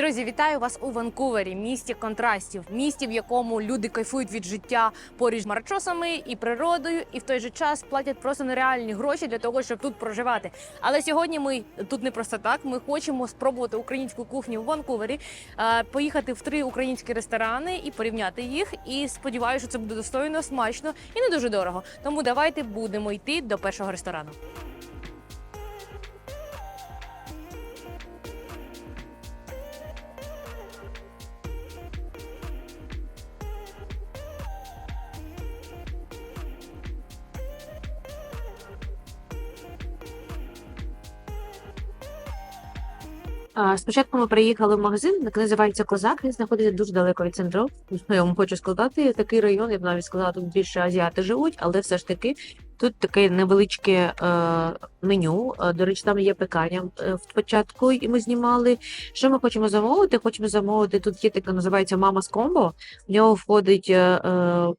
Друзі, вітаю вас у Ванкувері, місті контрастів, місті, в якому люди кайфують від життя поруч з марчосами і природою, і в той же час платять просто нереальні гроші для того, щоб тут проживати. Але сьогодні ми тут не просто так. Ми хочемо спробувати українську кухню в Ванкувері, поїхати в три українські ресторани і порівняти їх. І сподіваюся, що це буде достойно, смачно і не дуже дорого. Тому давайте будемо йти до першого ресторану. Спочатку ми приїхали в магазин, який називається Козак. Він знаходиться дуже далеко від центру. Ну, Я вам хочу сказати, такий район, я б навіть сказала, тут більше азіати живуть, але все ж таки тут таке невеличке е, меню. Е, До речі, там є е, в початку, і ми знімали. Що ми хочемо замовити? Хочемо замовити. Тут є таке, називається Мамас Комбо. В нього входить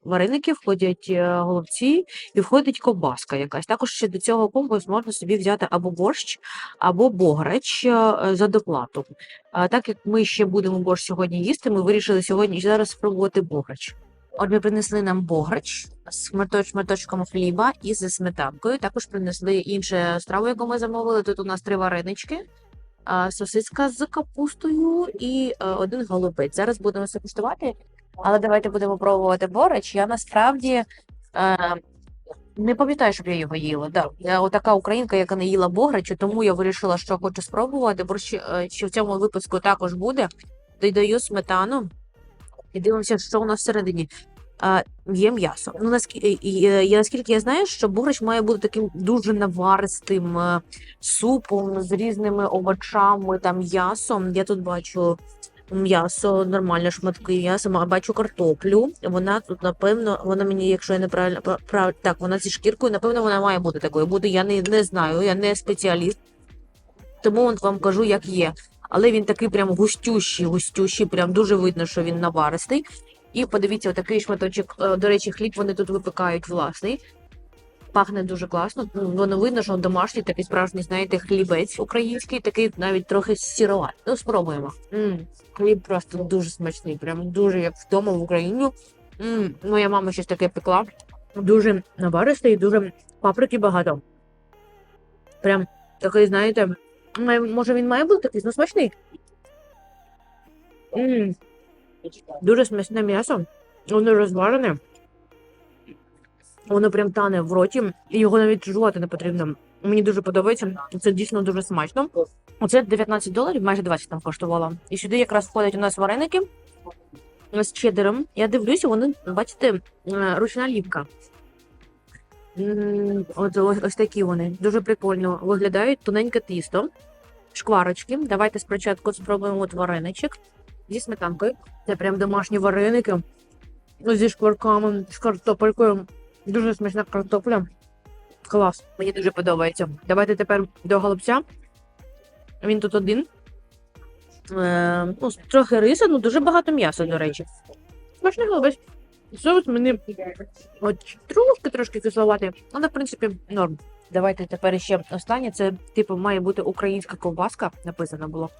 вареники, входять голубці і входить ковбаска якась. Також ще до цього комбо можна собі взяти або борщ, або бограч за доплату. А так як ми ще будемо борщ сьогодні їсти, ми вирішили сьогодні зараз спробувати бограч. Отже, принесли нам бограч з шматоч- шматочком хліба і зі сметанкою. Також принесли іншу страву, яку ми замовили. Тут у нас три варенички, сосиска з капустою і е, один голубець. Зараз будемо все куштувати, але давайте будемо пробувати бограч. Я насправді. Е, не пам'ятаю, щоб я його їла. Да. Я отака українка, яка не їла бограчу, тому я вирішила, що хочу спробувати. Борщ е, ще в цьому випуску також буде. Додаю сметану і дивимося, що у нас всередині. А, є м'ясо. Ну, наскільки, я, наскільки я знаю, що бограч має бути таким дуже наваристим е, супом з різними овочами та м'ясом. Я тут бачу м'ясо, нормальне шматки ма- бачу картоплю. Вона тут, напевно, вона мені, якщо я неправильно пра- прав, так, вона зі шкіркою, напевно, вона має бути такою. Буде, я не, не знаю, я не спеціаліст. Тому вам кажу, як є. Але він такий прям густющий, густющий, прям дуже видно, що він наваристий. І подивіться, отакий шматочок, е, до речі, хліб вони тут випікають власний. Пахне дуже класно. Воно видно, що домашній такий справжній, знаєте, хлібець український, такий навіть трохи сіроватий. Ну, спробуємо. м хліб просто дуже смачний, прям дуже як вдома в Україні. м Моя мама щось таке пекла. Дуже наваристий, дуже паприки багато. Прям такий, знаєте, може він має бути такий, ну смачний. м Дуже смачне м'ясо. Воно розварене. Воно прям тане в роті, і його навіть жувати не потрібно. Мені дуже подобається. Це дійсно дуже смачно. Оце 19 доларів, майже 20 там коштувало. І сюди якраз входять у нас вареники з чедером. Я дивлюся, вони, бачите, е, ручна ліпка. От ось, такі вони. Дуже прикольно виглядають тоненьке тісто, шкварочки. Давайте спочатку спробуємо вареничок зі сметанкою. Це прям домашні вареники зі шкварками, з картопелькою. Дуже смачна картопля. Клас, мені дуже подобається. Давайте тепер до голубця. Він тут один. Е, ну, трохи риса, ну дуже багато м'яса, до речі. Смачний голубець. Соус мені от трошки трошки кисловатий, але в принципі норм. Давайте тепер ще останнє. Це, типу, має бути українська ковбаска, написано було.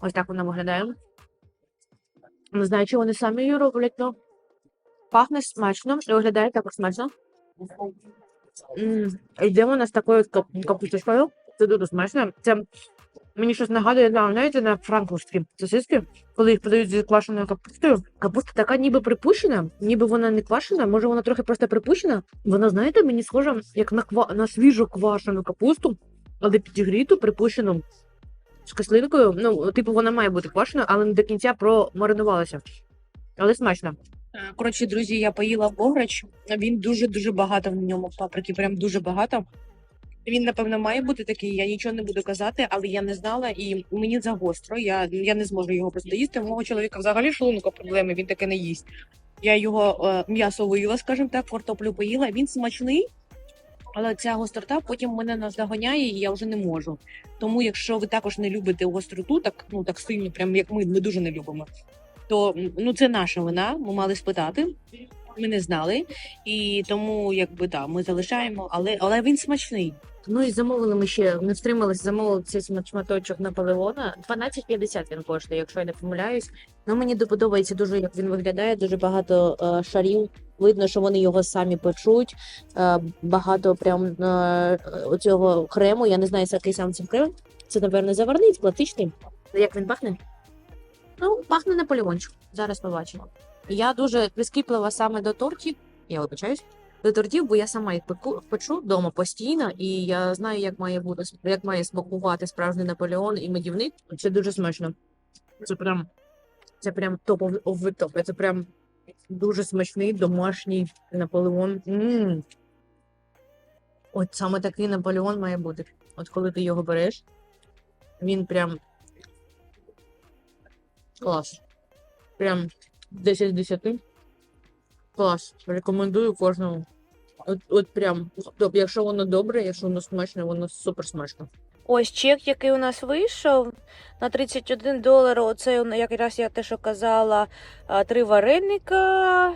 Ось так вона виглядає. Не знаю, чи вони самі її роблять, але пахне смачно і виглядає також смачно. Йде вона з такою кап- капусточкою. Це дуже смачно. Це мені щось нагадує, знаєте, на франкфуртські сосиски, коли їх подають зі квашеною капустою. Капуста така ніби припущена, ніби вона не квашена, може вона трохи просто припущена. Вона, знаєте, мені схожа як на, ква... на свіжу квашену капусту, але підігріту, припущену з кислинкою. Ну, типу, вона має бути квашеною, але не до кінця промаринувалася. Але смачно. Коротше, друзі, я поїла бограч. Він дуже-дуже багато в ньому паприки, прям дуже багато. Він, напевно, має бути такий, я нічого не буду казати, але я не знала, і мені загостро. Я, я не зможу його просто їсти. У мого чоловіка взагалі шлунка проблеми, він таке не їсть. Я його е, м'ясо виїла, скажімо так, картоплю поїла. Він смачний, але ця гострота потім мене наздоганяє, і я вже не можу. Тому, якщо ви також не любите гостроту, так ну так сильно, прям як ми, ми дуже не любимо, то ну це наша вина. Ми мали спитати. Ми не знали, і тому якби да, ми залишаємо, але але він смачний. Ну і замовили ми ще, не встрималися, замовили цей шматочок Наполеона. 12,50 він коштує, якщо я не помиляюсь. Ну мені подобається дуже, як він виглядає, дуже багато е, шарів. Видно, що вони його самі печуть. Е, багато прям е, оцього крему. Я не знаю, який сам це крем. Це, напевно, заварний, класичний. Як він пахне? Ну, пахне Наполеончик. Зараз побачимо. Я дуже прискіплива саме до тортів. Я вибачаюсь. До тортів, бо я сама їх пеку, печу вдома постійно, і я знаю, як має бути як має смакувати справжній Наполеон і медівник. Це дуже смачно. Це прям це прям топ the top. Це прям дуже смачний домашній Наполеон. м От саме такий Наполеон має бути. От коли ти його береш, він прям клас. Прям 10 з 10. Клас. Рекомендую кожному. От, от прям, якщо воно добре, якщо воно смачне, воно супер смачно. Ось чек, який у нас вийшов на 31 долар. Оце якраз я те, що казала, три вареника,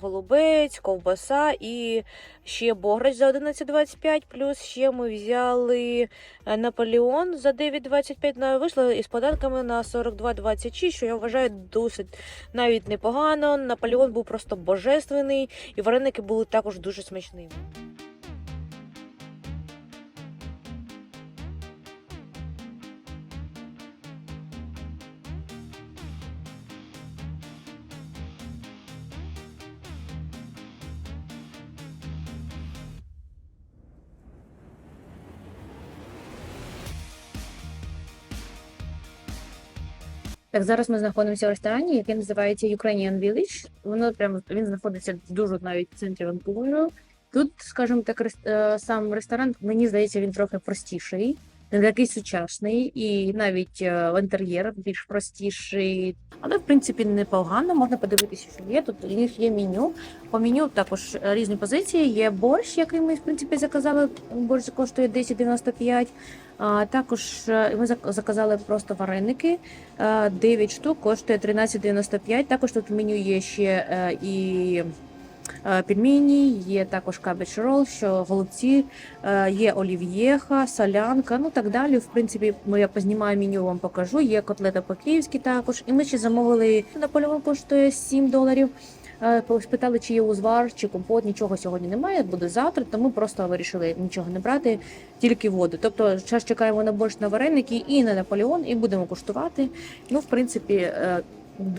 голубець, ковбаса і ще бограч за 11,25. Плюс ще ми взяли е, Наполеон за 9,25. Ну, Вийшло із податками на 42,26, що я вважаю досить навіть непогано. Наполеон був просто божественний, і вареники були також дуже смачними. Так, зараз ми знаходимося в ресторані, який називається Ukrainian Village. Воно прямо він знаходиться дуже навіть в центрі Ванкуверу. Тут, скажімо так, е, сам ресторан, мені здається, він трохи простіший, не такий сучасний, і навіть е, інтер'єр більш простіший. Але в принципі непогано, можна подивитися, що є. Тут у них є меню. По меню також різні позиції. Є борщ, який ми в принципі заказали. Борщ коштує 10,95. Також е, ми заказали просто вареники. Е, 9 штук коштує 13,95. Також тут в меню є ще е, і е, пельмені, є також кабедж рол, що голубці, е, є олів'єха, солянка, ну так далі. В принципі, я познімаю меню, вам покажу. Є котлета по-київськи також. І ми ще замовили Наполеон коштує 7 доларів. Е, Спитали, чи є узвар, чи компот, нічого сьогодні немає, буде завтра, тому просто вирішили нічого не брати, тільки воду. Тобто зараз чекаємо на борщ на вареники і на Наполеон, і будемо куштувати. Ну, в принципі, е,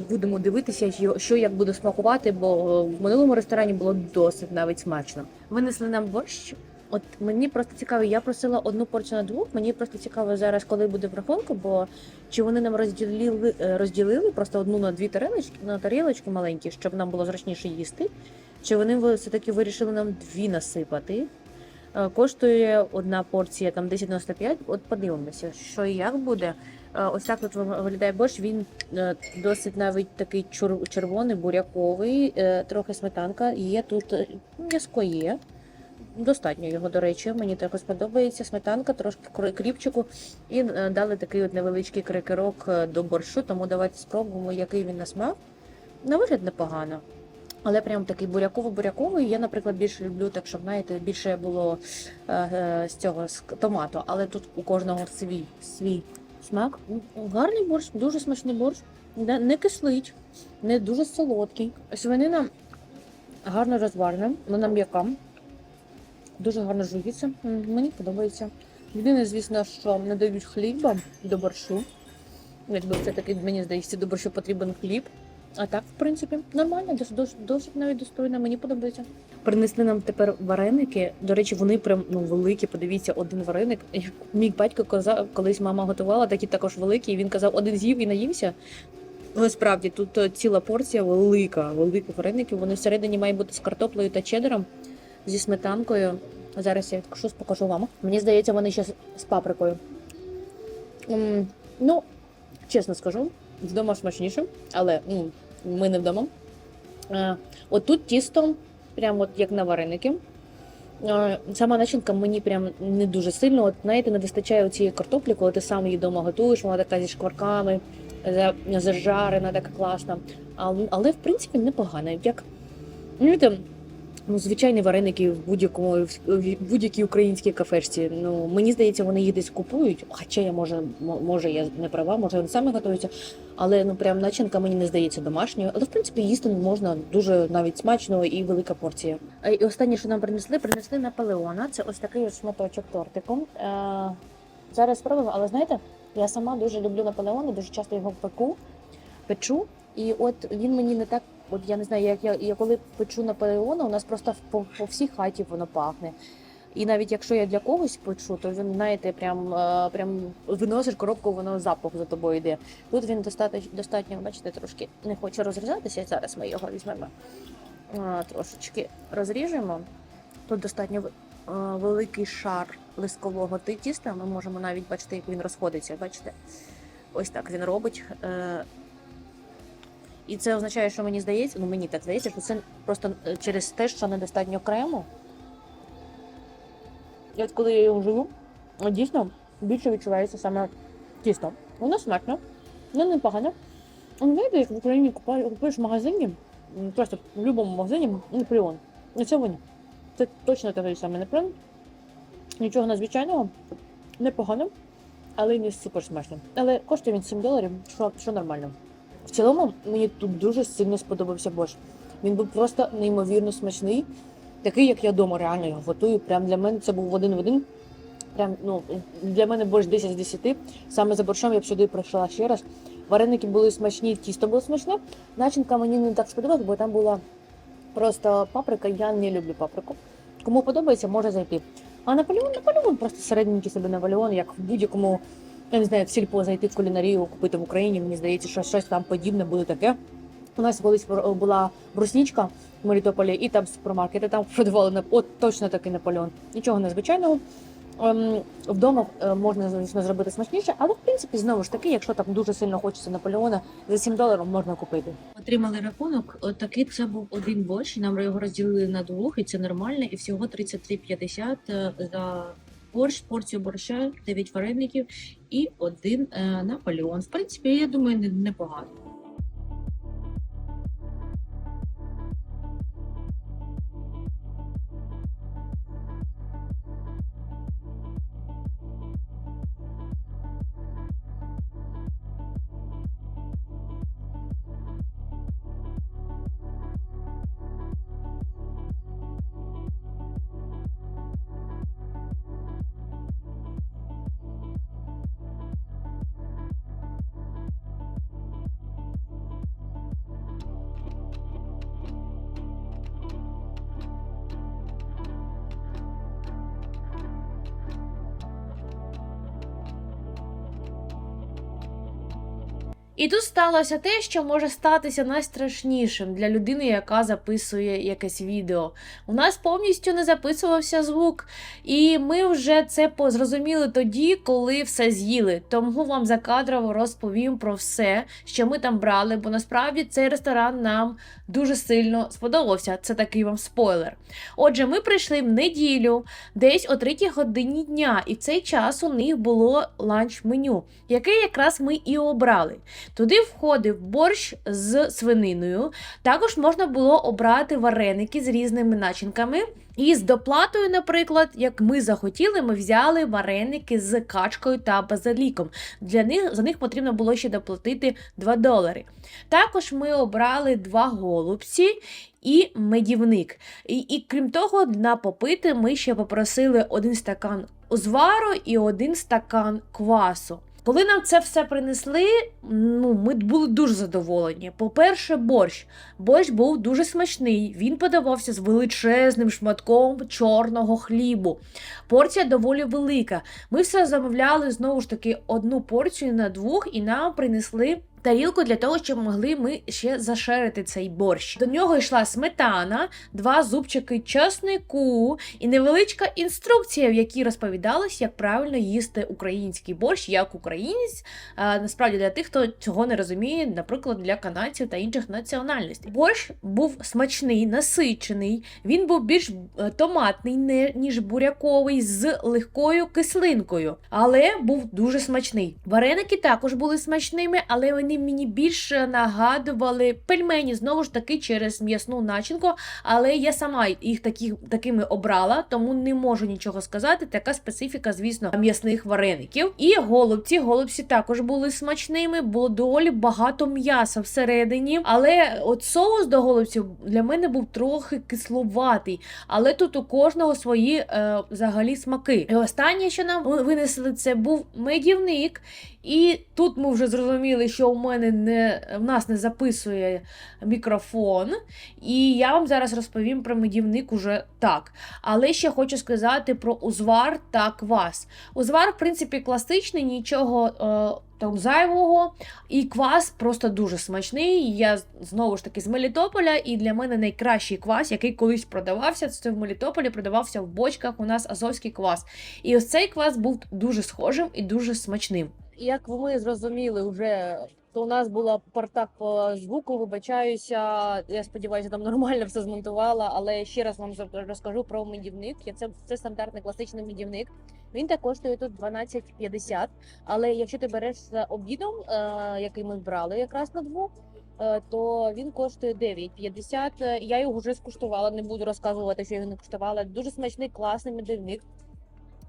будемо дивитися, що- що як буде смакувати, бо е, в минулому ресторані було досить навіть смачно. Винесли нам борщ. От мені просто цікаво, я просила одну порцію на двох. Мені просто цікаво зараз, коли буде в рахунку, бо чи вони нам розділили е, розділили просто одну на дві тарелочки на тарілочки маленькі, щоб нам було зручніше їсти. Чи вони все-таки вирішили нам дві насипати? Е, Коштує одна порція там 10,95. От подивимося, що і як буде. Е, Ось так от виглядає борщ. Він досить навіть такий червоний, буряковий, трохи сметанка. Є тут м'яско є. Достатньо його, до речі, мені також сподобається сметанка, трошки кр- кріпчику. І е, дали такий от невеличкий крекерок е, до борщу, тому давайте спробуємо, який він на смак. На вигляд непогано. Але прям такий буряково-буряковий. Я, наприклад, більше люблю, так щоб знаєте, більше було е, з цього з томату. Але тут у кожного свій свій смак. Гарний борщ, дуже смачний борщ. Не кислить, не дуже солодкий. Свинина гарно розварена, вона м'яка. Дуже гарно жується. Мені подобається. Єдине, звісно, що не дають хліба до борщу. Якби все-таки мені здається, до борщу потрібен хліб. А так, в принципі, нормально, досить, досить, навіть достойно, мені подобається. Принесли нам тепер вареники. До речі, вони прям ну великі. Подивіться, один вареник. Мій батько казав, колись мама готувала, такі також великі. І він казав, один з'їв і наївся. Ну, справді, тут е, ціла порція велика, велика вареників. Вони всередині мають бути з картоплею та чедером, зі сметанкою. Зараз я відкушу, покажу вам. Мені здається, вони ще з- паприкою. М, ну, чесно скажу, вдома смачніше, але м, ми не вдома. Е, от тут тісто, прямо от як на вареники. Е, Сама начинка мені прям не дуже сильно. От знаєте, не вистачає цієї картоплі, коли ти сам її вдома готуєш, вона така зі шкварками, за- зажарена, така класна. Але, але в принципі непогана. Як знаєте, Ну, звичайні вареники в будь-якому в будь-якій українській кафешці. Ну мені здається, вони їх десь купують. Хоча я може, мо- може я не права, може вони самі готуються. Але ну прям начинка мені не здається домашньою. Але в принципі їсти можна дуже навіть смачно і велика порція. І останнє, що нам принесли, принесли Наполеона. Це ось такий ось шматочок тортику. Е, зараз спробуємо, але знаєте, я сама дуже люблю Наполеон, і дуже часто його пеку, печу. І от він мені не так. От я не знаю, як я, я коли печу Наполеона, у нас просто по, по всій хаті воно пахне. І навіть якщо я для когось печу, то він, знаєте, прям, е, прям виносиш коробку, воно запах за тобою йде. Тут він достатньо, достатньо, бачите, трошки не хоче розрізатися. Зараз ми його візьмемо. Е, Трошечки розріжемо. Тут достатньо е, великий шар лискового тіста. Ми можемо навіть бачити, як він розходиться. Бачите? Ось так він робить. І це означає, що мені здається, ну мені так здається, що це просто е, через те, що недостатньо крему. І от коли я його жую, дійсно більше відчувається саме тісто. Воно смачно, воно непогано. Ну, знаєте, як в Україні купуєш в магазині, просто в будь-якому магазині Наполеон. І це вони. Це точно такий самий Наполеон. Нічого надзвичайного, непогано, але й не супер. Але коштує він 7 доларів, що, що нормально. В цілому мені тут дуже сильно сподобався борщ. Він був просто неймовірно смачний, такий, як я вдома реально його готую. Прям для мене це був один в один. Прям ну для мене борщ 10 з 10. Саме за борщом я б сюди прийшла ще раз. Вареники були смачні, тісто було смачне. Начинка мені не так сподобалась, бо там була просто паприка. Я не люблю паприку. Кому подобається, може зайти. А Наполеон, Наполеон просто середненький собі Наполеон, як в будь-якому, я не знаю, в сільпо зайти в кулінарію, купити в Україні. Мені здається, що щось там подібне буде таке. У нас колись була бруснічка в Мелітополі, і там супермаркети там продавали от точно такий Наполеон. Нічого незвичайного. Ем, вдома е, можна звісно зробити смачніше, але в принципі знову ж таки, якщо там дуже сильно хочеться Наполеона, за 7 доларів можна купити. Отримали рахунок. Такий це був один борщ. Нам його розділили на двох, і це нормально. І всього 33,50 е, за борщ, порцію борща, 9 вареників і один е, Наполеон. В принципі, я думаю, не- непогано. І тут сталося те, що може статися найстрашнішим для людини, яка записує якесь відео. У нас повністю не записувався звук, і ми вже це зрозуміли тоді, коли все з'їли. Тому вам закадрово розповім про все, що ми там брали, бо насправді цей ресторан нам дуже сильно сподобався. Це такий вам спойлер. Отже, ми прийшли в неділю, десь о 3 годині дня, і в цей час у них було ланч-меню, яке якраз ми і обрали. Туди входив борщ з свининою. Також можна було обрати вареники з різними начинками. І з доплатою, наприклад, як ми захотіли, ми взяли вареники з качкою та базиліком. Для них за них потрібно було ще доплатити 2 долари. Також ми обрали два голубці і медівник. І, і крім того, на попити ми ще попросили один стакан узвару і один стакан квасу. Коли нам це все принесли, ну ми були дуже задоволені. По-перше, борщ. Борщ був дуже смачний. Він подавався з величезним шматком чорного хлібу. Порція доволі велика. Ми все замовляли знову ж таки одну порцію на двох, і нам принесли. Тарілку для того, щоб могли ми ще зашерити цей борщ. До нього йшла сметана, два зубчики часнику і невеличка інструкція, в якій розповідалось, як правильно їсти український борщ, як українець. А, насправді для тих, хто цього не розуміє, наприклад, для канадців та інших національностей. Борщ був смачний, насичений. Він був більш е, томатний, ніж буряковий, з легкою кислинкою, але був дуже смачний. Вареники також були смачними, але вони вони мені більше нагадували пельмені, знову ж таки, через м'ясну начинку, але я сама їх такі, такими обрала, тому не можу нічого сказати. Така специфіка, звісно, м'ясних вареників. І голубці. Голубці також були смачними, було доволі багато м'яса всередині. Але от соус до голубців для мене був трохи кисловатий. Але тут у кожного свої е, взагалі смаки. І останнє, що нам винесли, це був медівник. І тут ми вже зрозуміли, що у мене не в нас не записує мікрофон. І я вам зараз розповім про медівник уже так. Але ще хочу сказати про узвар та квас. Узвар, в принципі, класичний, нічого. Е, там зайвого, і квас просто дуже смачний. Я знову ж таки з Мелітополя, і для мене найкращий квас, який колись продавався, це в Мелітополі продавався в бочках. У нас азовський квас. І ось цей квас був дуже схожим і дуже смачним. Як ми зрозуміли вже, то у нас була партак по звуку, вибачаюся. Я сподіваюся, там нормально все змонтувала, але ще раз вам розкажу про медівник. Я- Це, це стандартний класичний медівник. Він так коштує тут 12,50. Але якщо ти береш з обідом, е, який ми брали якраз на двох, е, то він коштує 9,50. Е, Я його вже скуштувала, не буду розказувати, що його не куштувала. Дуже смачний, класний медівник.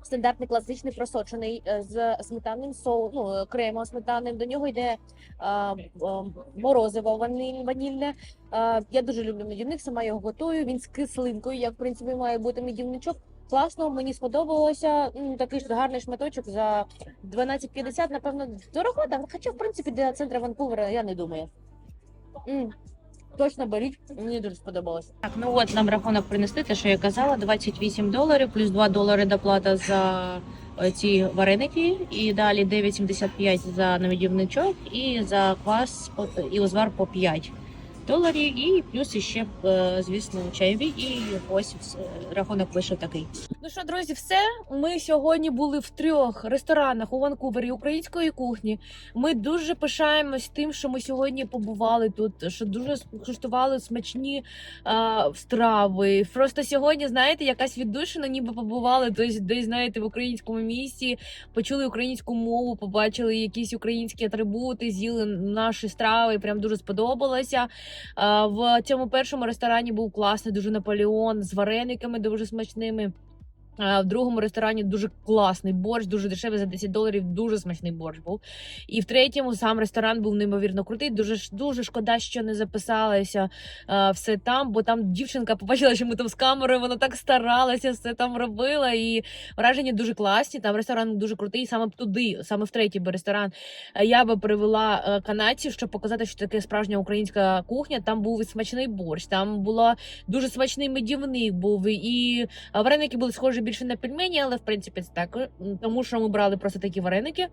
Стандартний класичний просочений е, з сметанним соу, ну, е, кремом сметанним. До нього йде а, а, морозиво ваниль, ванільне. А, я дуже люблю медівник, сама його готую. Він з кислинкою, як в принципі має бути медівничок. Класно, мені сподобалося. Такий ж гарний шматочок за 12,50, напевно, дорого, так. Хоча, в принципі, для центру Ванкувера я не думаю. Точно беріть, мені дуже сподобалось. Так, ну от нам рахунок принести, те, що я казала, 28 доларів, плюс 2 долари доплата за е, ці вареники, і далі 9,75 за навідівничок, і за квас і узвар по 5 доларів, і плюс іще, е, звісно, чайові, і ось рахунок вийшов такий. Ну що, друзі, все. Ми сьогодні були в трьох ресторанах у Ванкувері української кухні. Ми дуже пишаємось тим, що ми сьогодні побували тут, що дуже куштували смачні а, страви. Просто сьогодні, знаєте, якась віддушина, ніби побували десь, десь знаєте, в українському місті, почули українську мову, побачили якісь українські атрибути, з'їли наші страви. Прям дуже сподобалося. В цьому першому ресторані був класний дуже Наполеон з варениками дуже смачними. В другому ресторані дуже класний борщ, дуже дешевий за 10 доларів, дуже смачний борщ був. І в третьому сам ресторан був неймовірно крутий. Дуже дуже шкода, що не записалося а, все там, бо там дівчинка побачила, що ми там з камерою, вона так старалася, все там робила. І враження дуже класні. Там ресторан дуже крутий. Саме туди, саме в третій би ресторан, е, я би привела е, канадців, щоб показати, що таке справжня українська кухня. Там був і смачний борщ, там була дуже смачний медівник був і Вареники були схожі більше на пельмені, але в принципі це так, тому що ми брали просто такі вареники.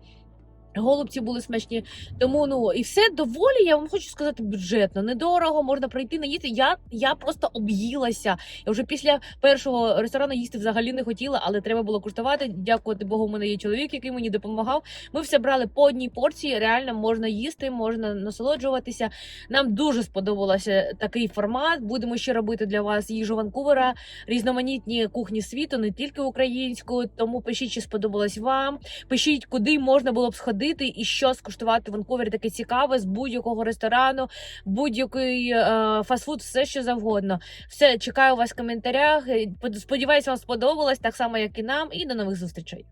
Голубці були смачні, тому ну і все доволі. Я вам хочу сказати бюджетно, недорого можна прийти наїсти. Я, я просто об'їлася. Я вже після першого ресторану їсти взагалі не хотіла, але треба було куштувати. Дякувати Богу, у мене є чоловік, який мені допомагав. Ми все брали по одній порції. Реально можна їсти, можна насолоджуватися. Нам дуже сподобався такий формат. Будемо ще робити для вас їжу Ванкувера, різноманітні кухні світу, не тільки українську. Тому пишіть, чи сподобалось вам. Пишіть, куди можна було б сходити і що скуштувати в Ванкувері таке цікаве з будь-якого ресторану, будь-який е, фастфуд, все що завгодно. Все чекаю вас в коментарях. Сподіваюсь, вам сподобалось так само, як і нам. І до нових зустрічей.